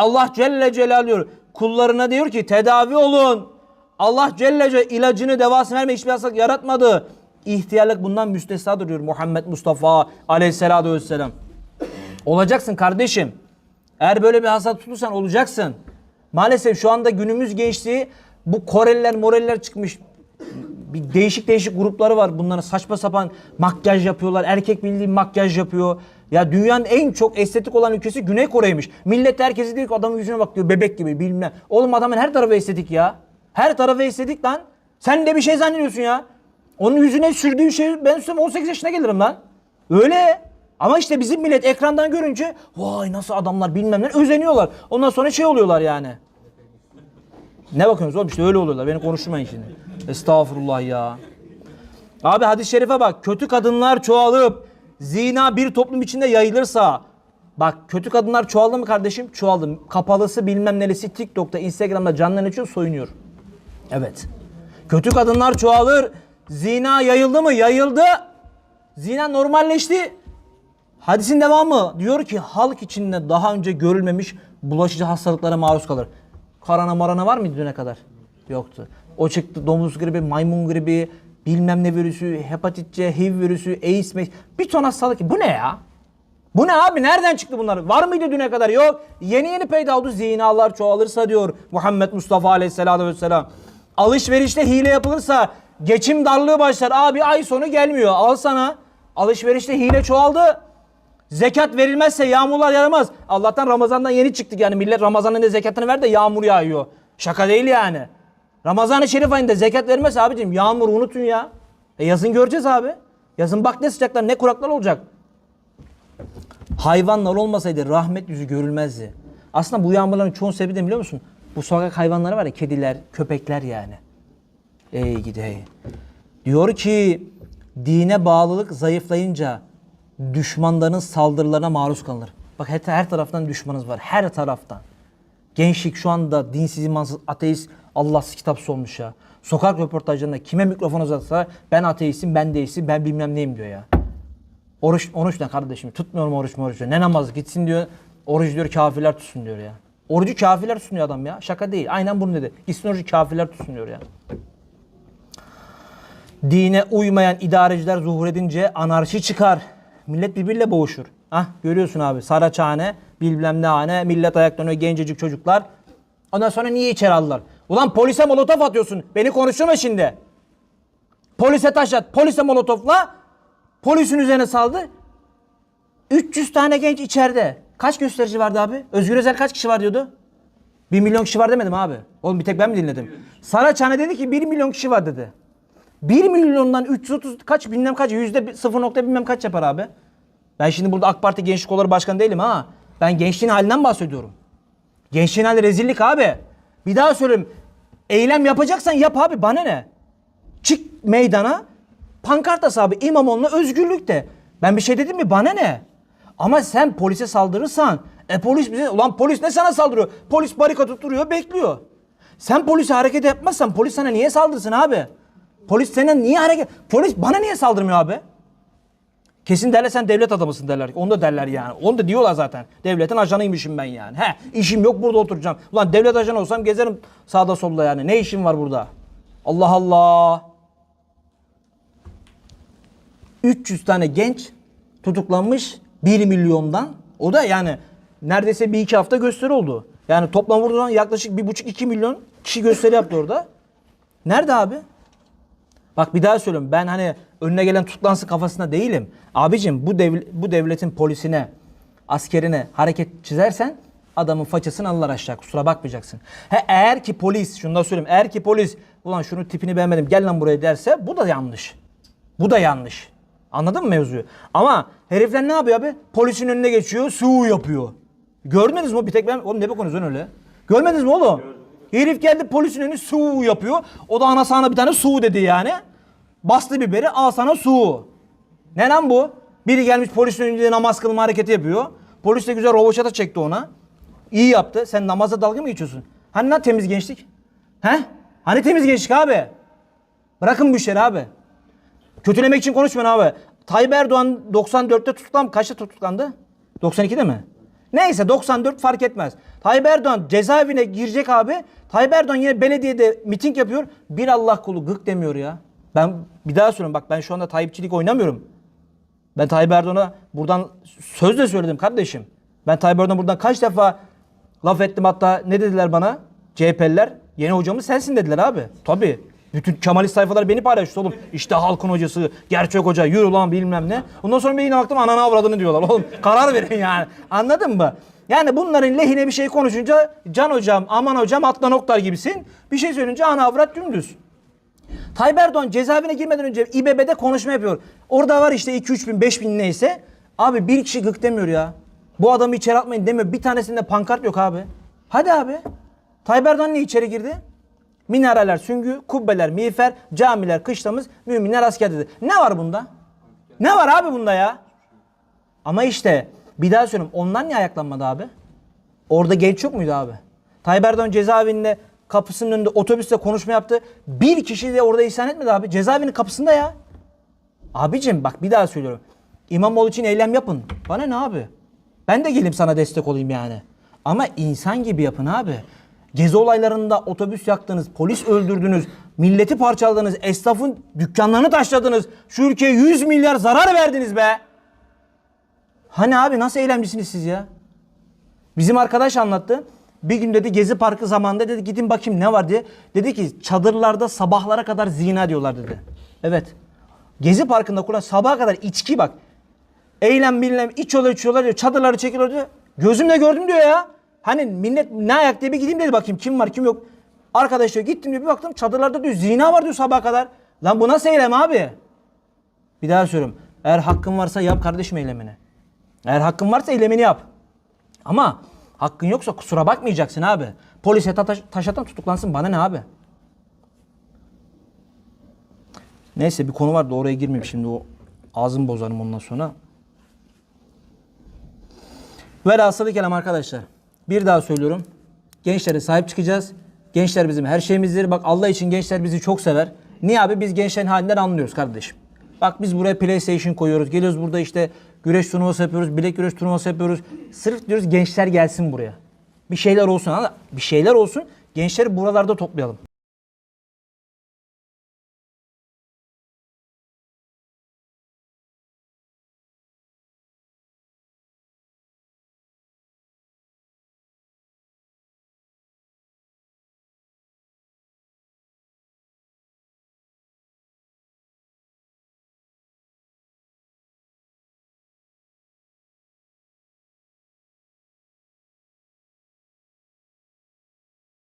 Allah Celle Celaluhu. Kullarına diyor ki tedavi olun. Allah Celle Celaluhu ilacını devasını verme hiçbir hastalık yaratmadı. İhtiyarlık bundan müstesnadır diyor Muhammed Mustafa aleyhissalatu vesselam. Olacaksın kardeşim. Eğer böyle bir hastalık tutursan olacaksın. Maalesef şu anda günümüz gençliği bu Koreliler Moreliler çıkmış. Bir değişik değişik grupları var. Bunların saçma sapan makyaj yapıyorlar. Erkek bildiğin makyaj yapıyor. Ya dünyanın en çok estetik olan ülkesi Güney Kore'ymiş. Millet herkesi diyor ki adamın yüzüne bak diyor bebek gibi bilmem. Oğlum adamın her tarafı estetik ya. Her tarafı estetik lan. Sen de bir şey zannediyorsun ya. Onun yüzüne sürdüğü şey ben üstüme 18 yaşına gelirim lan. Öyle. Ama işte bizim millet ekrandan görünce vay nasıl adamlar bilmem ne özeniyorlar. Ondan sonra şey oluyorlar yani. Ne bakıyorsunuz oğlum işte öyle oluyorlar. Beni konuşturmayın şimdi. Estağfurullah ya. Abi hadis-i şerife bak. Kötü kadınlar çoğalıp zina bir toplum içinde yayılırsa Bak kötü kadınlar çoğaldı mı kardeşim? Çoğaldı. Kapalısı bilmem nelisi TikTok'ta, Instagram'da canlarını açıyor soyunuyor. Evet. Kötü kadınlar çoğalır. Zina yayıldı mı? Yayıldı. Zina normalleşti. Hadisin devamı diyor ki halk içinde daha önce görülmemiş bulaşıcı hastalıklara maruz kalır. Karana marana var mıydı düne kadar? Yoktu. O çıktı domuz gribi, maymun gribi, bilmem ne virüsü, hepatit C, HIV virüsü, AIDS, AIDS, bir ton hastalık. Bu ne ya? Bu ne abi? Nereden çıktı bunlar? Var mıydı düne kadar? Yok. Yeni yeni peyda oldu. Zinalar çoğalırsa diyor Muhammed Mustafa Aleyhisselatü Vesselam. Alışverişte hile yapılırsa geçim darlığı başlar. Abi ay sonu gelmiyor. Al sana. Alışverişte hile çoğaldı. Zekat verilmezse yağmurlar yağmaz. Allah'tan Ramazan'dan yeni çıktık yani millet Ramazan'ın da zekatını ver de yağmur yağıyor. Şaka değil yani. Ramazan-ı Şerif ayında zekat verilmezse abicim yağmur unutun ya. E yazın göreceğiz abi. Yazın bak ne sıcaklar ne kuraklar olacak. Hayvanlar olmasaydı rahmet yüzü görülmezdi. Aslında bu yağmurların çoğun sebebi de biliyor musun? Bu sokak hayvanları var ya kediler, köpekler yani. Ey gidi hey. Diyor ki dine bağlılık zayıflayınca düşmanların saldırılarına maruz kalınır. Bak her, her taraftan düşmanınız var. Her taraftan. Gençlik şu anda dinsiz, imansız, ateist, Allahsız kitapsız olmuş ya. Sokak röportajlarında kime mikrofon uzatsa ben ateistim, ben deistim, ben bilmem neyim diyor ya. Oruç, oruç ne kardeşim? Tutmuyorum oruç mu oruç diyor. Ne namazı gitsin diyor. Oruç diyor kafirler tutsun diyor ya. Orucu kafirler tutsun diyor adam ya. Şaka değil. Aynen bunu dedi. Gitsin orucu kafirler tutsun diyor ya. Dine uymayan idareciler zuhur edince anarşi çıkar. Millet birbiriyle boğuşur. Ah görüyorsun abi Saraçhane, bilmem ne hane, millet ayaklanıyor gencecik çocuklar. Ondan sonra niye içeri aldılar? Ulan polise molotof atıyorsun. Beni konuşturma şimdi. Polise taş at. Polise molotofla polisin üzerine saldı. 300 tane genç içeride. Kaç gösterici vardı abi? Özgür Özel kaç kişi var diyordu? 1 milyon kişi var demedim abi. Oğlum bir tek ben mi dinledim? Saraçhane dedi ki 1 milyon kişi var dedi. 1 milyondan 330 kaç bilmem kaç yüzde 0 nokta bilmem kaç yapar abi. Ben şimdi burada AK Parti Gençlik Kolları Başkanı değilim ha. Ben gençliğin halinden bahsediyorum. Gençliğin hali rezillik abi. Bir daha söyleyeyim. Eylem yapacaksan yap abi bana ne? Çık meydana pankart asabı İmamoğlu'na özgürlük de. Ben bir şey dedim mi bana ne? Ama sen polise saldırırsan e polis bize ulan polis ne sana saldırıyor? Polis barikat tutuyor bekliyor. Sen polise hareket yapmazsan polis sana niye saldırsın abi? Polis sana niye hareket... Polis bana niye saldırmıyor abi? Kesin derler sen devlet adamısın derler. Onu da derler yani. Onu da diyorlar zaten. Devletin ajanıymışım ben yani. He işim yok burada oturacağım. Ulan devlet ajanı olsam gezerim sağda solda yani. Ne işim var burada? Allah Allah. 300 tane genç tutuklanmış 1 milyondan. O da yani neredeyse bir iki hafta gösteri oldu. Yani toplam vurduğundan yaklaşık 1,5-2 milyon kişi gösteri yaptı orada. Nerede abi? Bak bir daha söylüyorum. Ben hani önüne gelen tutuklansın kafasında değilim. Abicim bu devl- bu devletin polisine, askerine hareket çizersen adamın façasını alırlar aşağı. Kusura bakmayacaksın. He, eğer ki polis, şunu da söyleyeyim. Eğer ki polis ulan şunu tipini beğenmedim gel lan buraya derse bu da yanlış. Bu da yanlış. Anladın mı mevzuyu? Ama herifler ne yapıyor abi? Polisin önüne geçiyor, su yapıyor. Görmediniz mi? Bir tek ben... Oğlum ne bakıyorsunuz öyle? Görmediniz mi oğlum? Herif geldi polisin önüne su yapıyor. O da ana sana bir tane su dedi yani. Bastı biberi al sana su. Ne lan bu? Biri gelmiş polisin önünde namaz kılma hareketi yapıyor. Polis de güzel roboşata çekti ona. İyi yaptı. Sen namaza dalga mı geçiyorsun? Hani lan temiz gençlik? He? Hani temiz gençlik abi? Bırakın bu işleri abi. Kötülemek için konuşmayın abi. Tayyip Erdoğan 94'te tutuklan kaçta tutuklandı? 92'de mi? Neyse 94 fark etmez. Tayyip Erdoğan cezaevine girecek abi. Tayyip Erdoğan yine belediyede miting yapıyor. Bir Allah kulu gık demiyor ya. Ben bir daha söylüyorum bak ben şu anda Tayyipçilik oynamıyorum. Ben Tayyip Erdoğan'a buradan sözle söyledim kardeşim. Ben Tayyip Erdoğan'a buradan kaç defa laf ettim hatta ne dediler bana? CHP'liler yeni hocamız sensin dediler abi. Tabii. Bütün Kemalist sayfalar beni paylaştı oğlum. İşte halkın hocası, gerçek hoca, yürü lan bilmem ne. Ondan sonra bir yine baktım anana avradını diyorlar. Oğlum karar verin yani. Anladın mı? Yani bunların lehine bir şey konuşunca can hocam, aman hocam atla noktar gibisin. Bir şey söyleyince ana avrat dümdüz. Tayyip Erdoğan cezaevine girmeden önce İBB'de konuşma yapıyor. Orada var işte 2-3 bin 5 bin neyse. Abi bir kişi gık demiyor ya. Bu adamı içeri atmayın demiyor. Bir tanesinde pankart yok abi. Hadi abi. Tayyip Erdoğan niye içeri girdi? Minareler süngü, kubbeler miğfer, camiler kışlamız, müminler asker dedi. Ne var bunda? Ne var abi bunda ya? Ama işte bir daha söylüyorum. Ondan niye ayaklanmadı abi? Orada genç yok muydu abi? Tayyip Erdoğan cezaevinde kapısının önünde otobüste konuşma yaptı. Bir kişi de orada isyan etmedi abi. Cezaevinin kapısında ya. Abicim bak bir daha söylüyorum. İmamoğlu için eylem yapın. Bana ne abi? Ben de geleyim sana destek olayım yani. Ama insan gibi yapın abi. Gezi olaylarında otobüs yaktınız, polis öldürdünüz, milleti parçaladınız, esnafın dükkanlarını taşladınız. Şu ülkeye 100 milyar zarar verdiniz be. Hani abi nasıl eylemcisiniz siz ya? Bizim arkadaş anlattı. Bir gün dedi Gezi Parkı zamanında dedi gidin bakayım ne var diye. Dedi ki çadırlarda sabahlara kadar zina diyorlar dedi. Evet. Gezi Parkı'nda kuran sabaha kadar içki bak. Eylem bilmem içiyorlar içiyorlar diyor. Çadırları çekiyorlar diyor. Gözümle gördüm diyor ya. Hani millet ne ayak diye bir gideyim dedi bakayım kim var kim yok. Arkadaş diyor gittim diyor bir baktım çadırlarda diyor zina var diyor sabaha kadar. Lan bu nasıl eylem abi? Bir daha söylüyorum. Eğer hakkın varsa yap kardeşim eylemini. Eğer hakkın varsa eylemini yap. Ama hakkın yoksa kusura bakmayacaksın abi. Polise ta- taş, atan tutuklansın bana ne abi? Neyse bir konu var da oraya girmeyeyim şimdi o ağzımı bozarım ondan sonra. Velhasılı kelam arkadaşlar. Bir daha söylüyorum. Gençlere sahip çıkacağız. Gençler bizim her şeyimizdir. Bak Allah için gençler bizi çok sever. Niye abi? Biz gençlerin halinden anlıyoruz kardeşim. Bak biz buraya PlayStation koyuyoruz. Geliyoruz burada işte güreş turnuvası yapıyoruz. Bilek güreş turnuvası yapıyoruz. Sırf diyoruz gençler gelsin buraya. Bir şeyler olsun. ama Bir şeyler olsun. Gençleri buralarda toplayalım.